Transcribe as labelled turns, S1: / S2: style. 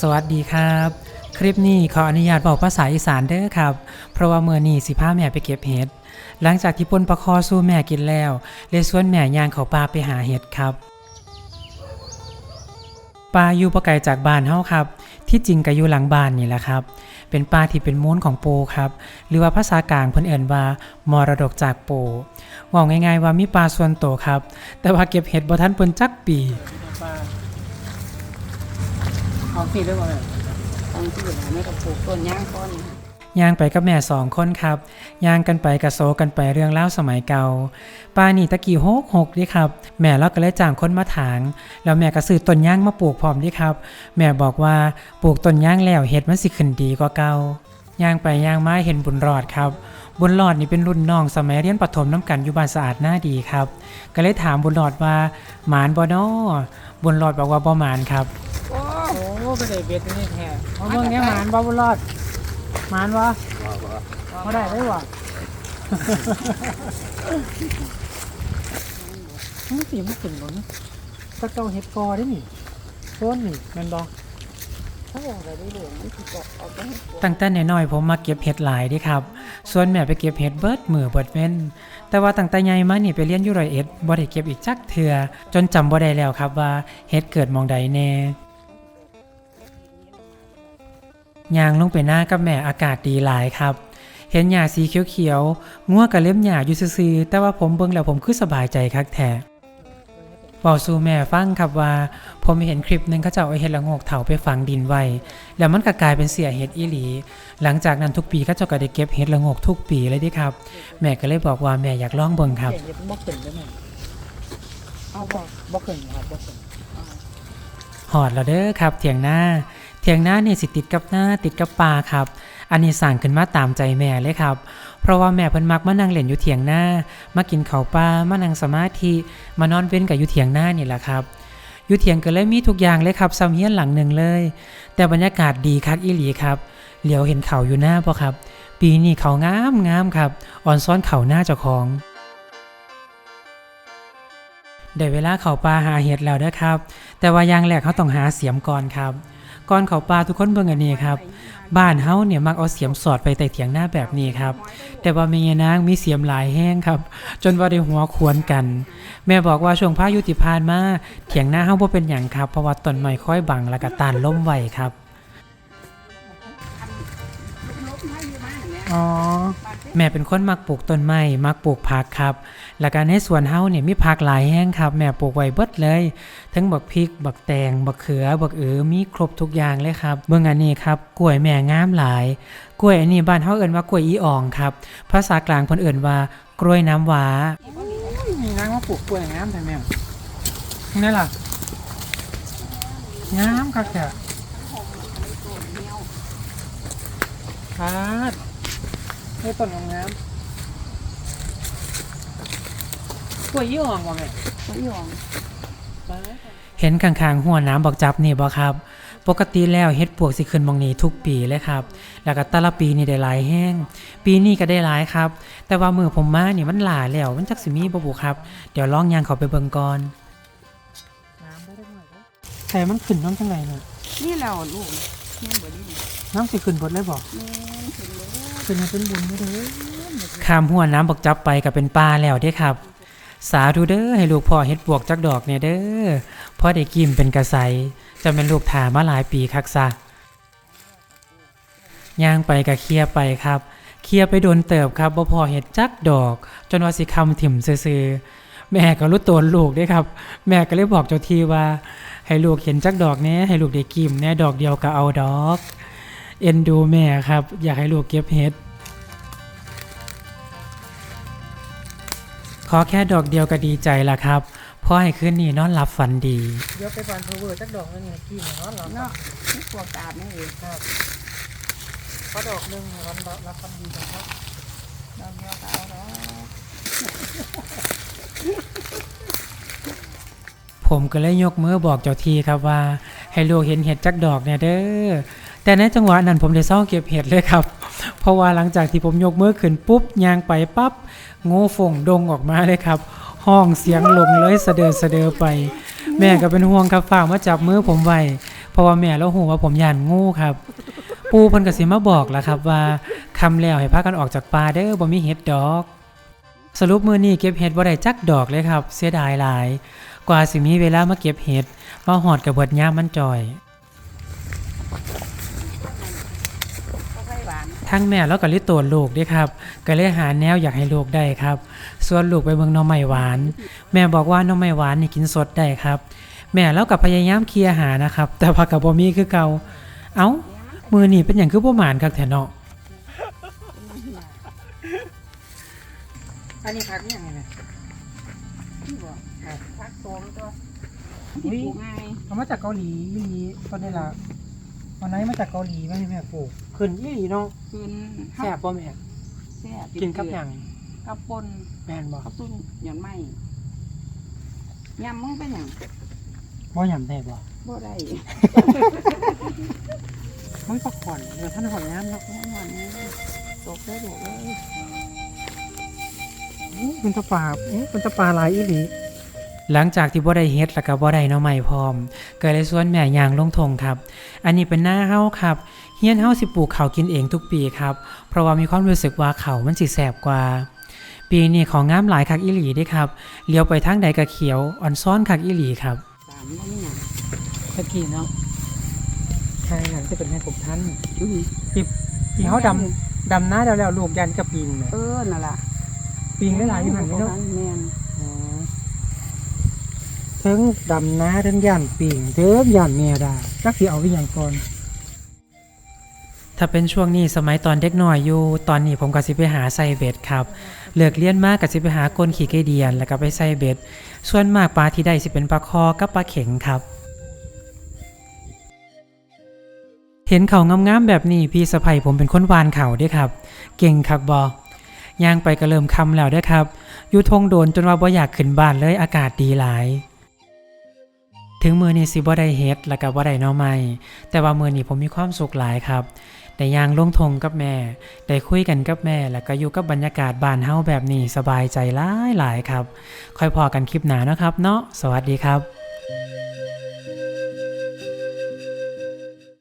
S1: สวัสดีครับ คลิปนี้ขออนุญาตบอกภาษาอีสานเด้อครับ เพราะว่าเมื่อนี้สิพาแม่ไปเก็บเห็ด หลังจากที่ปนประคอสู้แม่กินแล้วเลยชวนแม่ย่างเขาป่าไปหาเห็ดครับป่าอยู่ประไกลจากบ้านเฮาครับ ที่จริงก็อยู่หลังบ้านนี่แหละครับ เป็นป่าที่เป็นมูลของปูครับ หรือว่าภาษากลางเพิ่นเอิ่นว่ามรดกจากปูว่าง่ายๆว่ามีป่าส่วนโตครับ แต่ว่าเก็บเห็ดบ่ทันเพิ่นจักปี ของพี่เรื่องอะไร
S2: ตอนที่อยู่ไหนไม่กับปลูกต้นย่างก้อนนะคะ
S1: ย่างไปกับแม่สองคนครับย่างกันไปกระโซกันไปเรื่องเล่าสมัยเก่าป้านี่ตะกี้หกหกดิครับ แม่เราก็เลยจ้างคนมาถาง แล้วแม่ก็ซื้อต้นย่างมาปลูกพร้อมดิครับ แม่บอกว่าปลูกต้นย่างแล้วเห็ดมันสิขึ้นดีกว่าเก่าย่างไปย่างมาเห็นบุญรอดครับ บุญรอดนี่เป็นรุ่นน้องสมัยเรียนประถมน้ำกันอยู่บ้านสะอาดหน้าดีครับ ก็เลยถามบุญรอดว่าหมานบ่นอบุญรอดบอกว่าบ่หมานครับ ไปได้เบ็ดนี่แท้เอาเบิ่งเนี้ยหมานบ่บุรอดหมานวะบ่ได้ได้วะมันสีมันขึ้นบ่นะตะเกาเฮ็ดกอได้นี่ต้นนี่แม่นบ่
S2: ถ้าบอกอะไรได้เลยมันบอกเอาไปให้ปลูก
S1: ตั้งแต่น้อยๆผมมาเก็บเห็ดหลายดิครับ ส่วนแม่ไปเก็บเห็ดเบิดมือเบิดเว้น แต่ว่าตั้งแต่ใหญ่มานี่ไปเรียนอยู่ร้อยเอ็ดบ่ได้เก็บอีกจักเทื่อจนจำบ่ได้แล้วครับว่าเห็ดเกิดมองใดแน่ ย่างลงไปหน้ากับแม่อากาศดีหลายครับ เห็นหญ้าสีเขียวๆงัวกับเล็บหญ้าอยู่ซื่อๆแต่ว่าผมเบิ่งแล้วผมคือสบายใจคักแท้บอกสู่แม่ฟังครับว่า ผมเห็นคลิปหนึงเขาเจ้าเอาเห็ดละโงกเถาไปฝังดินไว้ แล้วมันก็กลายเป็นเสียเห็ดอีหลี หลังจากนั้นทุกปีเขาเจ้าก็ได้เก็บเห็ดละโงกทุกปีเลยเดิครับ แม่ก็เลยบอกว่าแม่อยากลองเบิ่งครับ
S2: เห็ดบ่ขึ้นได้ไหมเอาบอกบ่ขึ้นครับบ่ขึ้น
S1: หอดแล้วเด้อครับเถียงหน้า เถียงหน้านี่สิติดกับหน้าติดกับป่าครับ อันนี้สั่งขึ้นมาตามใจแม่เลยครับ เพราะว่าแม่เพิ่นมักมานั่งเล่นอยู่เถียงหน้า มากินข้าวปลามานั่งสมาธิ มานอนเว้นกับอยู่เถียงหน้านี่แหละครับอยู่เถียงก็เลยมีทุกอย่างเลยครับซ้ำเฮียนหลังหนึ่งเลย แต่บรรยากาศดีคักอีหลีครับ เหลียวเห็นเขาอยู่หน้าบ่ครับ ปีนี้เขางามงามครับ อ่อนซ้อนเขาหน้าเจ้าของได้เวลาเขาปลาหาเห็ดแล้วเด้อครับ แต่ว่าอย่างแรกเขาต้องหาเสียมก่อนครับ ก่อนเขาปลาทุกคนเบิ่งอันนี้ครับ บ้านเฮาเนี่ยมักเอาเสียมสอดไปแต่เถียงหน้าแบบนี้ครับ แต่ว่าเมียนางมีเสียมหลายแห้งครับ จนว่าได้หัวควนกัน แม่บอกว่าช่วงพายุติพานมาเถียงหน้าเฮาบ่เป็นหยังครับเพราะว่าต้นไม้ค่อยบังแล้วก็ตานลมไว้ครับ อ๋อ แม่เป็นคนมักปลูกต้นไม้มักปลูกผักครับ แล้วก็ในสวนเฮาเนี่ยมีผักหลายแห้งครับ แม่ปลูกไว้เบิดเลย ทั้งบักพริก บักแตง บักเขือ บักเอือมีครบทุกอย่างเลยครับ เบิ่งอันนี้ครับกล้วยแม่งามหลาย กล้วยอันนี้บ้านเฮาเอิ้นว่ากล้วยอีอ่องครับ ภาษากลางเพิ่นเอิ้นว่ากล้วยน้ำว้ามีนางมาปลูกกล้วยงามแท้แม่นี่ล่ะงามคักแท้ครับ นี่ต้นงามกล้วยอีอ่องบ่แม่
S2: เขายอง
S1: เห็นข้างๆหัวน้ำบอกจับนี่บ่ครับ ปกติแล้วเฮ็ดปวกสิขึ้นหมองนี้ทุกปีเลยครับ แล้วก็แต่ละปีนี่ได้หลายแห้ง ปีนี้ก็ได้หลายครับ แต่ว่ามือผมมานี่มันหลาแล้ว มันจักสิมีบ่บุครับ เดี๋ยวลองยางเขาไปเบิ่งก่อนแต่มันขึ้นน้ำจังไงน่ะ
S2: นี่เราลูกแม่นบ่ได้นี่
S1: น้ำสิขึ้นบดเลยบ่
S2: แม่นขึ้นเลย
S1: ขึ้นเป็นบุญเด้อข้ามหัวน้ำบอกจับไปก็เป็นปลาแล้วเด้ครับ สาธุเด้อให้ลูกพ่อเฮ็ดปวกจักดอกเนี่ยเด้อพ่อได้กินเป็นกระไสจะเป็นลูกถามาหลายปีคักซะย่างไปก็เคลียร์ไปครับเคลียร์ไปโดนเติบครับบ่พอเฮ็ดจักดอก จนว่าสิคำถิ่มซื่อๆแม่ก็รู้ตัวลูกเด้ครับ แม่ก็เลยบอกเจ้าทีว่า ให้ลูกเห็นจักดอกแหน่ให้ลูกได้กิมแหน่ดอกเดียวก็เอาดอก เอ็นดูแม่ครับ อยากให้ลูกเก็บเห็ดขอแค่ดอกเดียวก็ดีใจละครับเพราะให้คืนนี้นอนหลับฝันดี เดี๋ยวไปบานเพอเวอร์จักดอกนึงกี่นอนหลับ
S2: เนาะนี่ปวกตาบนี่เอง
S1: ครับพอดอกนึงนอนหลับฝันดีครับ
S2: เราเดียวก็เอาเนาะ
S1: ผมก็เลยยกมือบอกเจ้าทีครับว่า ให้ลูกเห็นเห็ดจักดอกเนี่ยเด้อ แต่ในจังหวะนั้นผมได้เศร้าเก็บเห็ดเลยครับ เพราะว่าหลังจากที่ผมยกมือขึ้นปุ๊บยางไปปั๊บงูฝงดงออกมาเลยครับ ห้องเสียงลงเลยเสะเดอเสะเดอไป แม่ก็เป็นห่วงครับฝากมาจับมือผมไว้เพราะว่าแม่เราหูว่าผมย่านงูครับ ปูเพิ่นก็สิมาบอกแล้วครับว่าคำแล้วให้พากันออกจากป่าเด้อบ่มีเห็ดดอก สรุปมือนี้เก็บเห็ดบ่ได้จักดอกเลยครับ เสียดายหลาย กว่าสิมีเวลามาเก็บเห็ดมาหอดกับเบิดยามมันจ่อย ทั้งแม่แล้วก็ลิโตนลูกเด้วยครับ ก็เลยหาแนวอยากให้ลูกได้ครับ ส่วนลูกไปเบิ่งหน่อไม้หวาน แม่บอกว่าหน่อไม้หวานนี่กินสดได้ครับ แม่แล้วก็พยายามเคลียร์หานะครับ แต่ว่ากับบ่มีคือเก่าเอ้ามือนี่เป็นอย่างคือบ่หมานครับแท้เนาะอันนี้พักยังไงเนี่ย
S2: ที่บอกพักโตมตัว
S1: อุ๊ย
S2: ปลูกง่าย
S1: เอามาจากเกาหลีอีหลีตอนนี้ล่ะวันไหนมาจากเกาหลีไหมแม่ปลูก ขึ้นอีหลีเนาะ
S2: คืน
S1: แซ่บบ่แม่
S2: แซ่บ
S1: กินกับหยัง
S2: กับปน
S1: แม่นบ่
S2: กับตุ้นหย่อนไม้ยำมึงเป็นหยัง
S1: บ่ยำได้บ่
S2: บ่ได้
S1: มันปักผ่อนเดี๋ยวท่านหอยน้ำเนาะ
S2: แน่นอนนี่ตกได้ถูกเลย
S1: มันตะปาเอ๊ะมันตะปาหลายอีหลีหลังจากที่บ่ได้เฮ็ดแล้วก็บ่ได้หน้อใหม่พร้อมก็เลยชวนแม่ย่างลงทงครับ อันนี้เป็นหน้าเฮาครับ เฮียนเฮาสิปลูกข้าวกินเองทุกปีครับ เพราะว่ามีความรู้สึกว่าข้าวมันสิแสบกว่า ปีนี้ของงามหลายคักอีหลีเด้ครับ เลี้ยวไปทางใดก็เขียวอ่อนซ้อนคักอีหลีครับ
S2: สามบ่มีหยัง
S1: ตะกี้เนาะใช่หลังจะเป็นให้ผมท่าน
S2: อือ
S1: ปีเฮาดำดำหน้าแล้วแล้วลูกยันกับปิงแหม
S2: เออนั่นล่ะ
S1: ปิงได้หลายอยู่หั่นนี่เนาะ
S2: แม่น
S1: ถึงดำน้าถึงย่านปิ่งเถิงย่านเมียดาจักสิเอาไว้อย่างก่อน ถ้าเป็นช่วงนี้สมัยตอนเด็กหน้อยอยู่ ตอนนี้ผมก็สิไปหาใส่เบดครับเลิกเรียนมากก็สิไปหาก้นขี่ไกเดียน แล้วก็ไปใส่เบดส่วนมากปลาที่ได้สิเป็นปลาคอกับปลาเข็งครับเห็นเขางามๆแบบนี้พี่สะใภ้ผมเป็นคนวานเขาด้วยครับ เก่งคักบอย่างไปก็เริ่มคำแล้วด้อครับอยู่ทงโดนจนว่าบ่อยากขึ้นบ้านเลยอากาศดีหลาย ถึงมือนี้สิบ่ได้เฮ็ดแล้วก็บ่ได้น่อไม้แต่ว่ามือนี้ผมมีความสุขหลายครับ ได้ย่างลงทงกับแม่ได้คุยกันกับแม่ แล้วก็อยู่กับบรรยากาศบ้านเฮาแบบนี้สบายใจหลายหลายครับ ค่อยพอกันคลิปหนาเนาะครับ เนาะสวัสดีครับ